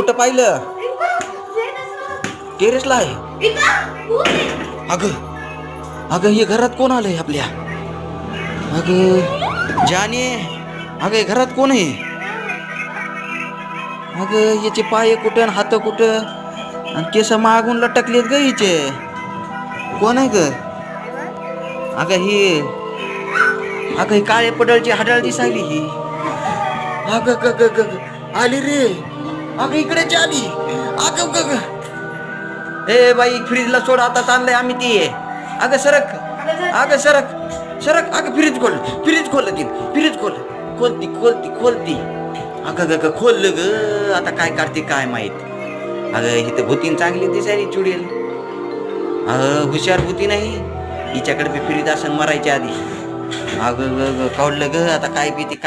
कुठं पाहिलं? टेरेसला आहे. अगं अगं हे घरात कोण आलंय आपल्या? अगं जाने अगं हे घरात कोण आहे? अगं याचे पाय कुठं आणि हात कुठं? आणि केस मागून लटकलेत ग हिचे. कोण आहे ग? अगं ही अगं ही काळे पडळची हाडळ दिसायली ही. अगं ग ग. आली रे. अगं इकडेच आली. अगं ग ग ए बाई फ्रीजला सोड आता आणलंय आम्ही ती. अगं सरक. अगं सरक. सरक अगं फ्रीज खोल. फ्रीज खोल ती फ्रीज खोल. खोलती खोलती खोलती. अगं ग खोल खोललं ग आता काय काढते काय माहीत. अगं इथं भूतीन चांगली दिसायली चुडेल. अगं हुशार भूती नाही. हिच्याकडे बी फिरीत असं मरायच्या आधी. अगं ग ग काढलं ग आता काय बी